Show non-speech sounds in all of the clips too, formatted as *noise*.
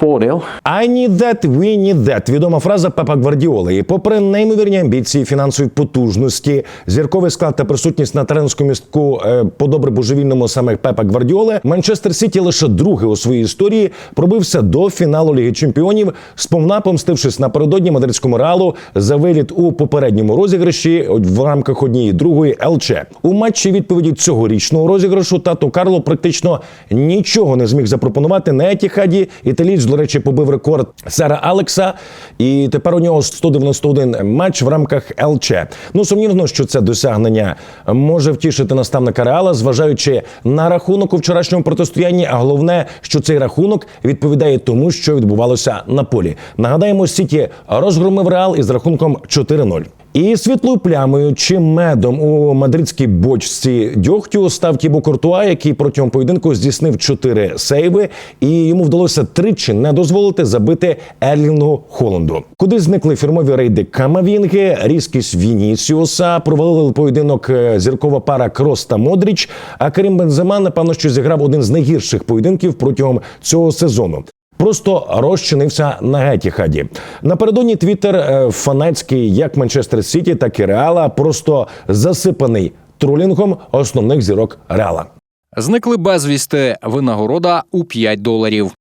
4-0. I need that, we need that – відома фраза Пепа Гвардіоли. І попри неймовірні амбіції, фінансові потужності, зірковий склад та присутність на тренерському містку е, по добре божевільному саме Пепа Гвардіоли, Манчестер Сіті лише другий у своїй історії пробився до фіналу Ліги Чемпіонів, сповна помстившись напередодні мадридському реалу за виліт у попередньому розіграші в рамках однієї другої ЛЧ. У матчі відповіді цьогорічного розіграшу тато Карло практично нічого не зміг запропонувати на Етіхаді. Італієць, до речі, побив рекорд Сера Алекса, і тепер у нього 191 матч в рамках ЛЧ. Ну сумнівно, що це досягнення може втішити наставника Реала, зважаючи на рахунок у вчорашньому протистоянні. А головне, що цей рахунок відповідає тому, що відбувалося на полі. Нагадаємо, Сіті розгромив Реал із рахунком 4-0. І світлою плямою чи медом у мадридській бочці дьогтю став Тібо Кортуа, який протягом поєдинку здійснив чотири сейви, і йому вдалося тричі не дозволити забити Ерлінгу Холланду. Куди зникли фірмові рейди Камавінги, різкість Вінісіуса, провалили поєдинок е, зіркова пара Крос та Модріч. А Карім Бензема, напевно, що зіграв один з найгірших поєдинків протягом цього сезону. Просто розчинився на Гетіхаді. Напередодні Твіттер е, фанатський як Манчестер Сіті, так і Реала, просто засипаний тролінгом основних зірок Реала. Зникли безвісти винагорода у 5 доларів.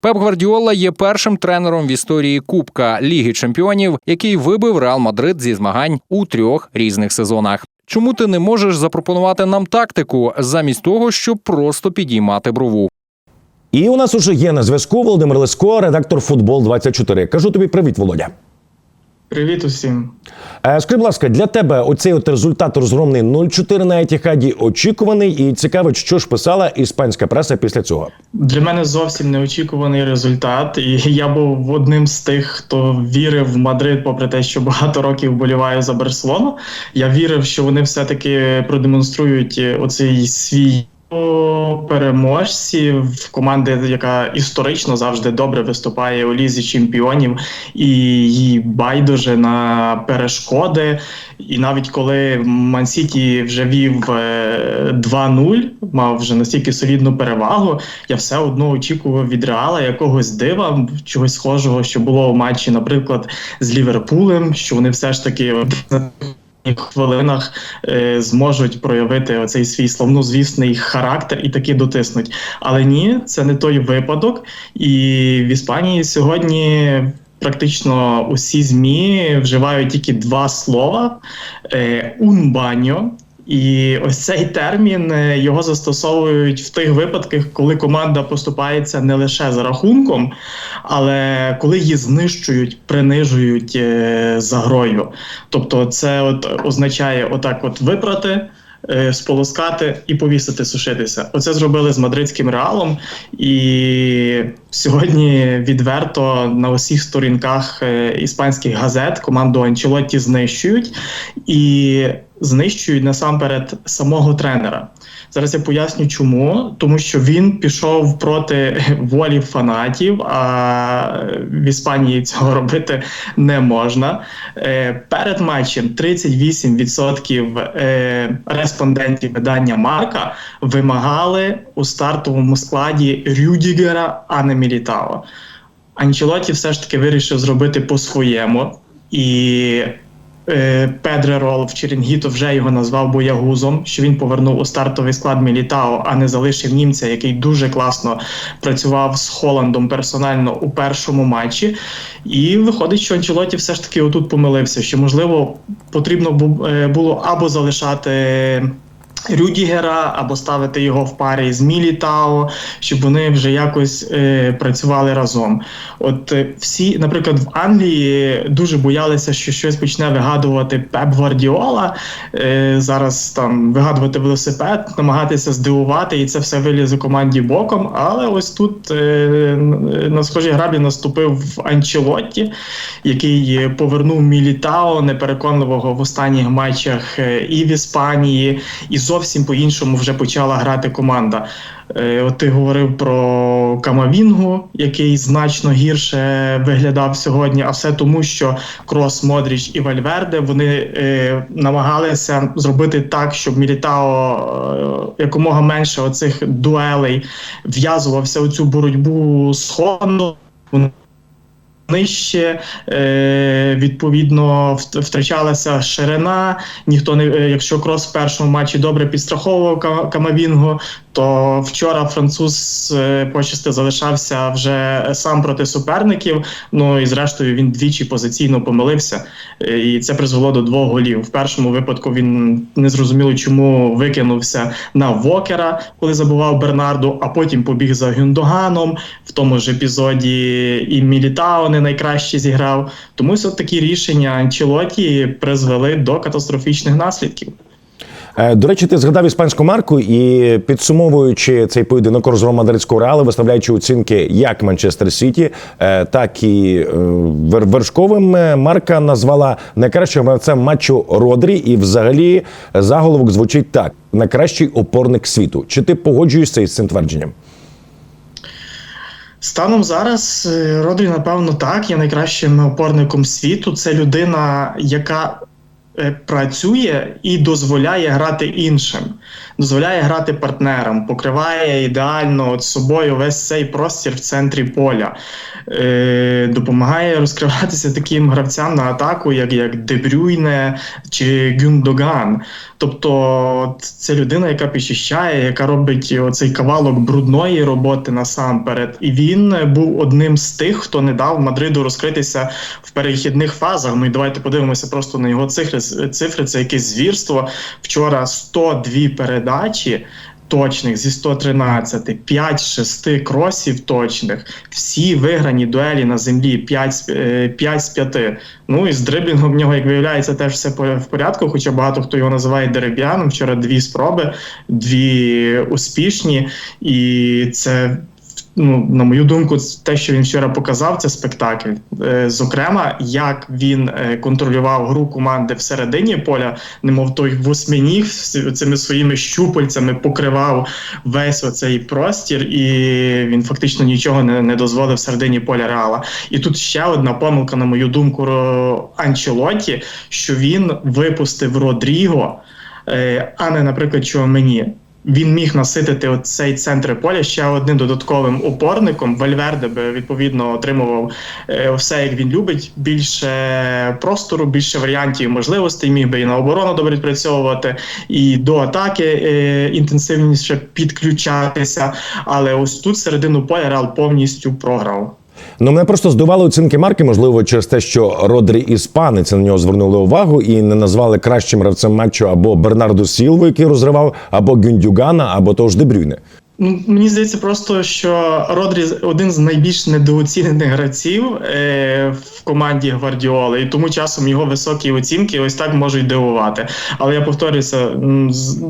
Пеп Гвардіола є першим тренером в історії Кубка Ліги Чемпіонів, який вибив Реал Мадрид зі змагань у трьох різних сезонах. Чому ти не можеш запропонувати нам тактику замість того, щоб просто підіймати брову? І у нас уже є на зв'язку Володимир Лиско, редактор Футбол 24 Кажу тобі привіт, Володя. Привіт усім. Е, Скажи, будь ласка, для тебе оцей от результат розгромний 0-4 на Етіхаді очікуваний і цікавить, що ж писала іспанська преса після цього. Для мене зовсім неочікуваний результат, і я був одним з тих, хто вірив в Мадрид, попри те, що багато років боліваю за Барселону. Я вірив, що вони все-таки продемонструють оцей свій переможці в команди, яка історично завжди добре виступає у лізі чемпіонів, і їй байдуже на перешкоди. І навіть коли Мансіті вже вів е, 2-0, мав вже настільки солідну перевагу, я все одно очікував від Реала якогось дива, чогось схожого, що було в матчі, наприклад, з Ліверпулем, що вони все ж таки хвилинах е, зможуть проявити оцей свій славнозвісний характер і таки дотиснуть. Але ні, це не той випадок. І в Іспанії сьогодні. Практично усі змі вживають тільки два слова: е, унбаньо. І ось цей термін е, його застосовують в тих випадках, коли команда поступається не лише за рахунком, але коли її знищують, принижують е, за грою. Тобто, це от означає отак: от випрати. е, Сполоскати і повісити сушитися. Оце зробили з мадридським реалом, і сьогодні відверто на усіх сторінках іспанських газет команду Анчелотті знищують і знищують насамперед самого тренера. Зараз я поясню, чому. Тому що він пішов проти *laughs* волі фанатів, а в Іспанії цього *laughs* робити не можна. Е, Перед матчем 38% е, респондентів видання Марка вимагали у стартовому складі Рюдігера, а не Мілітао. Анчелоті все ж таки вирішив зробити по-своєму. І е, Педре Рол в Черінгіто вже його назвав боягузом, що він повернув у стартовий склад Мілітао, а не залишив німця, який дуже класно працював з Холландом персонально у першому матчі. І виходить, що Анчелоті все ж таки отут помилився, що можливо потрібно е, було або залишати. Рюдігера або ставити його в парі з Мілітао, щоб вони вже якось е, працювали разом. От е, всі, наприклад, в Англії дуже боялися, що щось почне вигадувати Пеп Гвардіола. Е, зараз там вигадувати велосипед, намагатися здивувати, і це все вилізе команді боком. Але ось тут е, на схожій граблі наступив в Анчелотті, який повернув Мілітао непереконливого в останніх матчах е, і в Іспанії, і зовсім зовсім по-іншому вже почала грати команда. Е, От ти говорив про Камавінгу, який значно гірше виглядав сьогодні, а все тому, що Крос, Модріч і Вальверде вони е, намагалися зробити так, щоб Мілітао е, якомога менше оцих дуелей в'язувався у цю боротьбу з Хондо. Нижче е, відповідно втрачалася ширина. Ніхто не е, якщо крос в першому матчі добре підстраховував Камавінго, то вчора француз е, почасти залишався вже сам проти суперників. Ну і зрештою він двічі позиційно помилився, і це призвело до двох голів. В першому випадку він не зрозуміло, чому викинувся на Вокера, коли забував Бернарду, а потім побіг за Гюндоганом. В тому ж епізоді і Мілітао найкраще зіграв. Тому от такі рішення Анчелоті призвели до катастрофічних наслідків. Е, До речі, ти згадав іспанську марку і підсумовуючи цей поєдинок розгром мадридського реалу, виставляючи оцінки як Манчестер Сіті, е, так і е, вершковим, марка назвала найкращим гравцем матчу Родрі, і взагалі заголовок звучить так: найкращий опорник світу. Чи ти погоджуєшся із цим твердженням? Станом зараз е, Родрі, напевно, так є найкращим опорником світу. Це людина, яка е, працює і дозволяє грати іншим, дозволяє грати партнерам, покриває ідеально от собою весь цей простір в центрі поля. Е, допомагає розкриватися таким гравцям на атаку, як, як Дебрюйне чи Гюндоган. Тобто це людина, яка підчищає, яка робить оцей кавалок брудної роботи насамперед. І він був одним з тих, хто не дав Мадриду розкритися в перехідних фазах. Ну і давайте подивимося просто на його цифри. Цифри це якесь звірство. Вчора 102 передачі. Точних зі 113, 5 з 6 кросів точних, всі виграні дуелі на землі 5, з- е, 5 з 5. Ну і з дриблінгом в нього, як виявляється, теж все в порядку. Хоча багато хто його називає дерев'яном. Вчора дві спроби, дві успішні, і це. Ну, на мою думку, те, що він вчора показав, це спектакль. Е, Зокрема, як він е, контролював гру команди всередині поля, немов той восьминіг цими своїми щупальцями покривав весь оцей простір, і він фактично нічого не, не дозволив всередині поля реала. І тут ще одна помилка, на мою думку, Анчелотті, що він випустив Родріго, е, а не, наприклад, Чуамені. Він міг наситити цей центр поля ще одним додатковим опорником. Вальверде би відповідно отримував е, все, як він любить. Більше простору, більше варіантів можливостей. Міг би і на оборону добре відпрацьовувати, і до атаки е, інтенсивніше підключатися. Але ось тут середину поля Реал повністю програв. Ну, мене просто здивували оцінки марки, можливо, через те, що Родрі іспанець на нього звернули увагу і не назвали кращим гравцем матчу або Бернарду Сілву, який розривав, або Гюндюгана, або того ж Дебрюйне. Ну, мені здається, просто що Родрі один з найбільш недооцінених гравців е, в команді Гвардіоли, і тому часом його високі оцінки ось так можуть дивувати. Але я повторюся,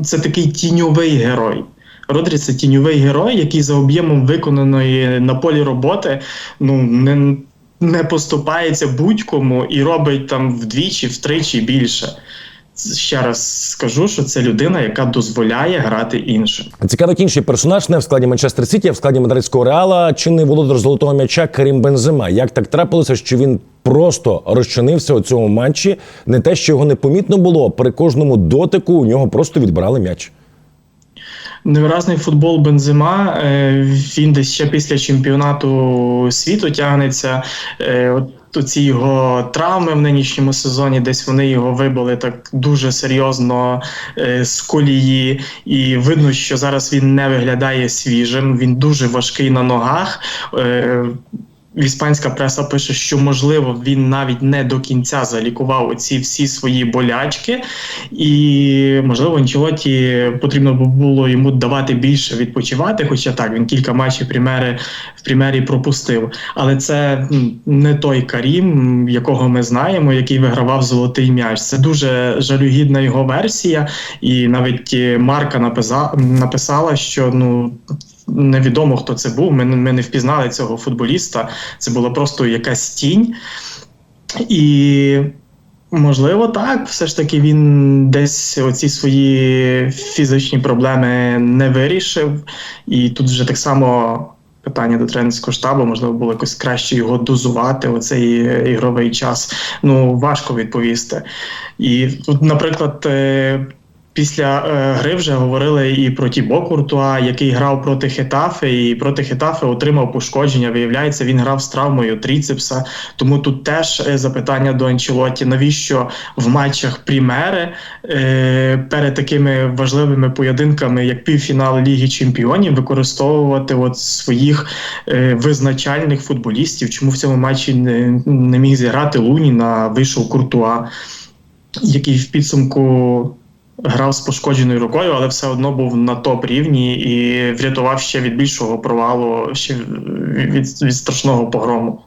це такий тіньовий герой. Родрі це тіньовий герой, який за об'ємом виконаної на полі роботи ну не, не поступається будь-кому і робить там вдвічі, втричі більше. Ще раз скажу, що це людина, яка дозволяє грати іншим. Цікавить інший персонаж не в складі Манчестер Сіті, а в складі мадридського реала. Чинний володар золотого м'яча Карім Бензема. Як так трапилося, що він просто розчинився у цьому матчі? Не те, що його не помітно було. При кожному дотику у нього просто відбирали м'яч. Невиразний футбол Бензима. е, Він десь ще після чемпіонату світу тягнеться. Е, От ці його травми в нинішньому сезоні, десь вони його вибили так дуже серйозно е, з колії, і видно, що зараз він не виглядає свіжим. Він дуже важкий на ногах. Іспанська преса пише, що можливо він навіть не до кінця залікував оці всі свої болячки, і можливо Анчелоті потрібно було йому давати більше відпочивати. Хоча так він кілька матчів примери в примері пропустив. Але це не той Карім, якого ми знаємо, який вигравав золотий м'яч. Це дуже жалюгідна його версія, і навіть е, Марка написала, що ну. Невідомо хто це був. Ми, ми не впізнали цього футболіста. Це була просто якась тінь. І Можливо, так. Все ж таки він десь оці свої фізичні проблеми не вирішив. І тут вже так само питання до тренерського штабу, можливо, було якось краще його дозувати, оцей ігровий час. Ну, важко відповісти. І тут, наприклад, е, Після е, гри вже говорили і про Тібо Куртуа, який грав проти Хетафи, і проти Хетафи отримав пошкодження. Виявляється, він грав з травмою тріцепса. Тому тут теж е, запитання до Анчелоті, навіщо в матчах Прімери е, перед такими важливими поєдинками, як півфінал Ліги Чемпіонів, використовувати от своїх е, визначальних футболістів. Чому в цьому матчі не, не міг зіграти Лунін, а вийшов Куртуа, який в підсумку грав з пошкодженою рукою, але все одно був на топ рівні і врятував ще від більшого провалу, ще від, від страшного погрому.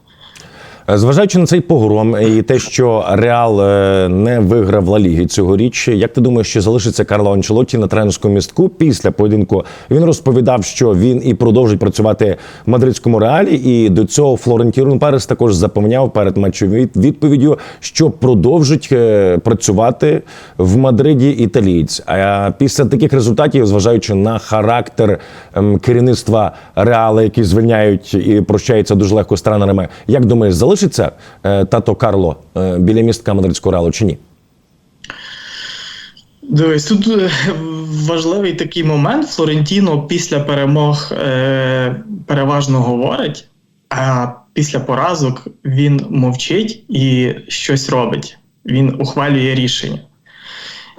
Е, Зважаючи на цей погром і те, що Реал е, не виграв Ла Ліги цьогоріч, як ти думаєш, що залишиться Карло Анчелотті на тренерському містку після поєдинку? Він розповідав, що він і продовжить працювати в мадридському реалі. І до цього Флорентіно Перес також запевняв перед матчовою відповіддю, що продовжить е, працювати в Мадриді італієць. А після таких результатів, зважаючи на характер ем, керівництва Реала, які звільняють і прощаються дуже легко з тренерами, як думаєш, залишиться е, тато Карло е, біля містка мадридського реалу чи ні? Дивись, тут е, важливий такий момент. Флорентіно після перемог е, переважно говорить, а після поразок він мовчить і щось робить. Він ухвалює рішення.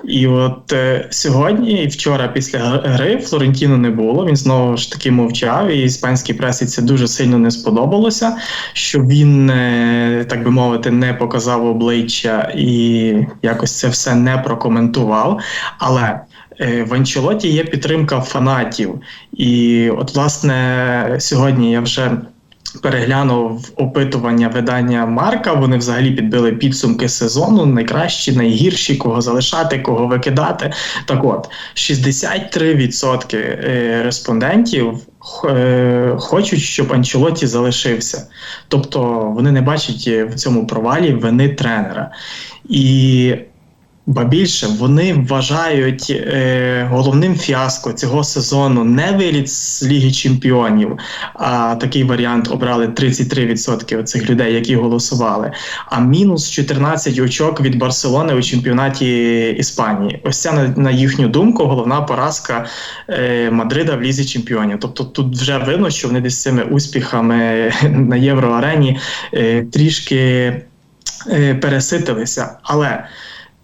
І от е, сьогодні і вчора після гри Флорентіно не було. Він знову ж таки мовчав, і іспанській пресі це дуже сильно не сподобалося. Що він, е, так би мовити, не показав обличчя і якось це все не прокоментував. Але е, в Анчелоті є підтримка фанатів. І, от, власне, сьогодні я вже переглянув опитування видання Марка. Вони взагалі підбили підсумки сезону. Найкращі, найгірші, кого залишати, кого викидати. Так от 63% е, респондентів е, хочуть, щоб Анчелоті залишився. Тобто вони не бачать е, в цьому провалі вини тренера. І Ба більше вони вважають е, головним фіаско цього сезону не виліт з Ліги Чемпіонів, а такий варіант обрали 33% цих людей, які голосували. А мінус 14 очок від Барселони у чемпіонаті Іспанії. Ось це на, на їхню думку головна поразка е, Мадрида в Лізі Чемпіонів. Тобто тут вже видно, що вони десь цими успіхами *laughs* на євроарені е, трішки е, переситилися. Але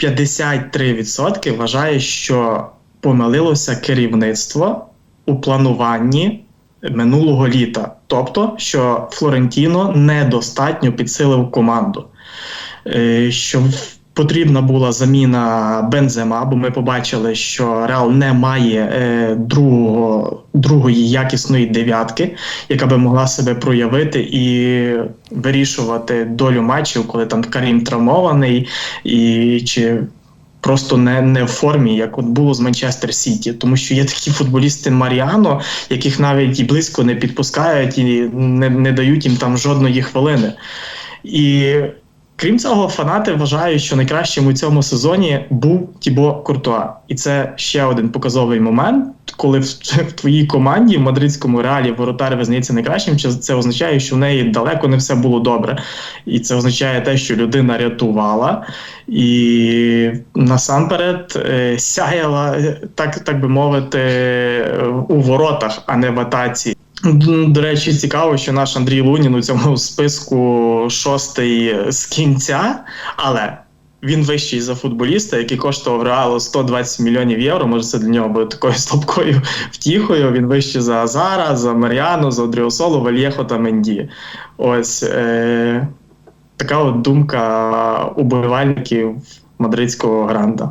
53% вважає, що помилилося керівництво у плануванні минулого літа. Тобто, що Флорентіно недостатньо підсилив команду. Е, Що потрібна була заміна Бензема, бо ми побачили, що Реал не має е, другого, другої якісної дев'ятки, яка би могла себе проявити і вирішувати долю матчів, коли там Карім травмований, і чи просто не, не в формі, як от було з Манчестер Сіті. Тому що є такі футболісти Маріано, яких навіть і близько не підпускають і не, не дають їм там жодної хвилини. І Крім цього, фанати вважають, що найкращим у цьому сезоні був Тібо Куртуа. І це ще один показовий момент, коли в, *laughs* в твоїй команді в мадридському реалі воротар визнається найкращим. Це означає, що в неї далеко не все було добре. І це означає те, що людина рятувала і насамперед е, сяяла, так, так би мовити, у воротах, а не в атаці. До речі, цікаво, що наш Андрій Лунін у цьому списку шостий з кінця, але він вищий за футболіста, який коштував реалу 120 мільйонів євро. Може, це для нього буде такою слабкою втіхою. Він вищий за Азара, за Маріану, за Одріосолу, Вальєхо та Менді. Ось е- така от думка уболівальників мадридського гранта.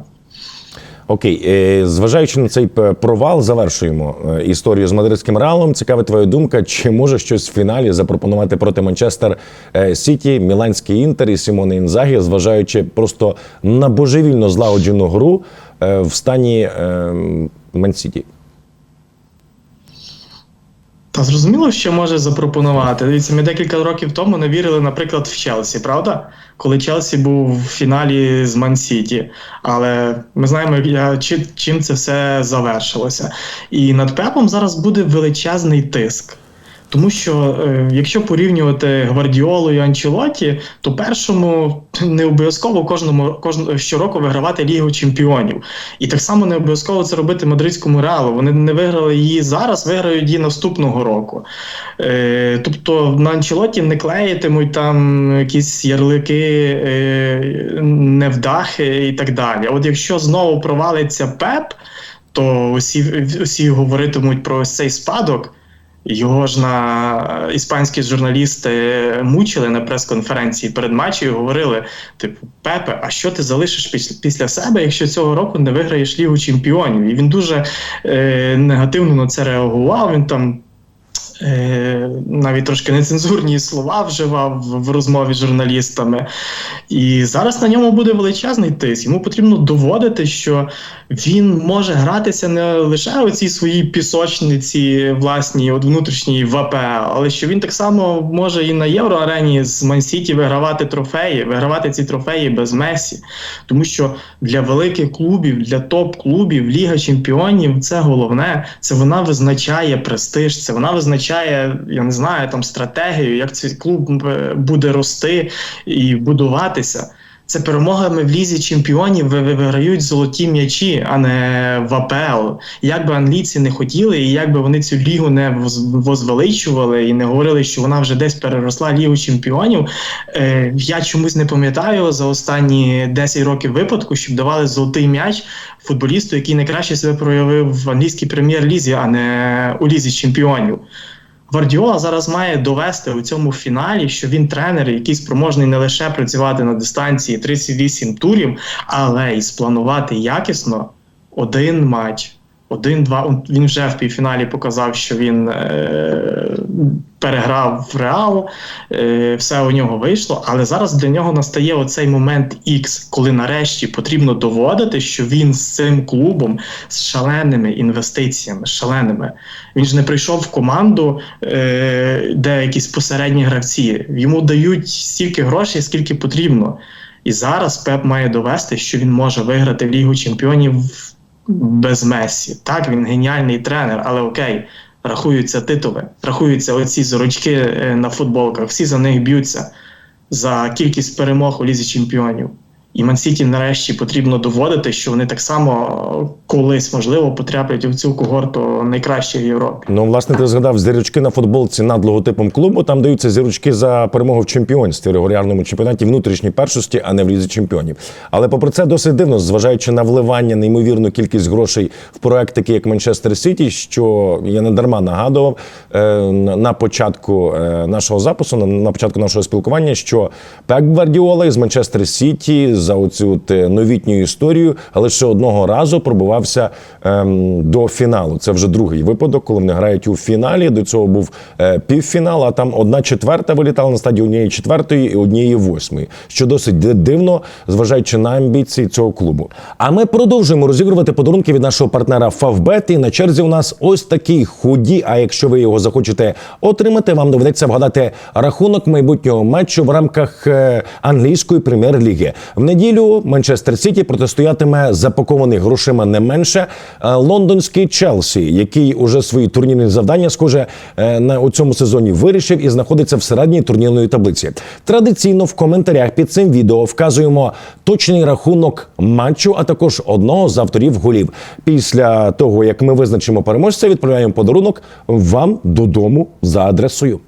Окей, е, зважаючи на цей провал, завершуємо е, історію з мадридським реалом. Цікава твоя думка, чи може щось в фіналі запропонувати проти Манчестер е, Сіті, Міланський інтер і Сімони Інзагі, зважаючи просто на божевільно злагоджену гру в стані Мансіті? Та зрозуміло, що може запропонувати. Дивіться, ми декілька років тому не вірили, наприклад, в Челсі, правда? Коли Челсі був в фіналі з Ман-Сіті. Але ми знаємо, чи- чим це все завершилося. І над Пепом зараз буде величезний тиск. Тому що е, якщо порівнювати Гвардіолу і Анчелоті, то першому *clears throat* не обов'язково кожному кожного щороку вигравати Лігу Чемпіонів. І так само не обов'язково це робити мадридському реалу. Вони не виграли її зараз, виграють її наступного року. Е, тобто на Анчелоті не клеїтимуть там якісь ярлики, е, невдахи і так далі. От якщо знову провалиться Пеп, то усі, усі говоритимуть про цей спадок. Його ж на іспанські журналісти мучили на прес-конференції перед матчем і говорили: типу, Пепе, а що ти залишиш після, себе, якщо цього року не виграєш Лігу Чемпіонів? І він дуже е, негативно на це реагував. Він там е, навіть трошки нецензурні слова вживав в розмові з журналістами. І зараз на ньому буде величезний тиск. Йому потрібно доводити, що він може гратися не лише у цій своїй пісочниці власній, от внутрішній в АПЛ, але що він так само може і на євроарені з Мансіті вигравати трофеї, вигравати ці трофеї без Месі. Тому що для великих клубів, для топ-клубів Ліга Чемпіонів це головне. Це вона визначає престиж, це вона визначає, я не знаю, там стратегію, як цей клуб е, буде рости і будуватися. Це перемогами в лізі чемпіонів ви- ви- виграють золоті м'ячі, а не в АПЛ. Як би англійці не хотіли, і як би вони цю лігу не воз- возвеличували і не говорили, що вона вже десь переросла лігу чемпіонів. Е, я чомусь не пам'ятаю за останні 10 років випадку, щоб давали золотий м'яч футболісту, який найкраще себе проявив в англійській прем'єр-лізі, а не у лізі чемпіонів. Гвардіола зараз має довести у цьому фіналі, що він тренер, який спроможний не лише працювати на дистанції 38 турів, але й спланувати якісно один матч. Один-два. Він вже в півфіналі показав, що він е, переграв в Реал, е, все у нього вийшло. Але зараз для нього настає оцей момент X, коли нарешті потрібно доводити, що він з цим клубом з шаленими інвестиціями, шаленими. Він ж не прийшов в команду, е, де якісь посередні гравці. Йому дають стільки грошей, скільки потрібно. І зараз Пеп має довести, що він може виграти Лігу Чемпіонів без Месі. Так, він геніальний тренер, але окей, рахуються титули, рахуються оці зорочки е, на футболках, всі за них б'ються за кількість перемог у Лізі Чемпіонів. І Мансіті нарешті потрібно доводити, що вони так само колись, можливо, потраплять у цю когорту найкращих в Європі. Ну, власне, ти згадав зірочки на футболці над логотипом клубу. Там даються зірочки за перемогу в чемпіонстві, регулярному чемпіонаті, внутрішній першості, а не в лізі чемпіонів. Але попри це досить дивно, зважаючи на вливання неймовірну кількість грошей в проект, такий як Манчестер Сіті, що я не дарма нагадував е, на початку е, нашого запису, на початку нашого спілкування, що Пек Гвардіола із Манчестер Сіті за оцю е, новітню історію лише одного разу пробувався ем, до фіналу. Це вже другий випадок, коли вони грають у фіналі. До цього був е, півфінал, а там одна четверта вилітала на стадії однієї четвертої і однієї восьмої, що досить дивно, зважаючи на амбіції цього клубу. А ми продовжуємо розігрувати подарунки від нашого партнера Favbet. І на черзі у нас ось такий худі. А якщо ви його захочете отримати, вам доведеться вгадати рахунок майбутнього матчу в рамках е, англійської прем'єр-ліги. Неділю Манчестер Сіті протистоятиме запакований грошима не менше е, лондонський Челсі, який уже свої турнірні завдання, схоже, е, на у цьому сезоні вирішив і знаходиться в середній турнірної таблиці. Традиційно в коментарях під цим відео вказуємо точний рахунок матчу, а також одного з авторів голів. Після того як ми визначимо переможця, відправляємо подарунок вам додому за адресою.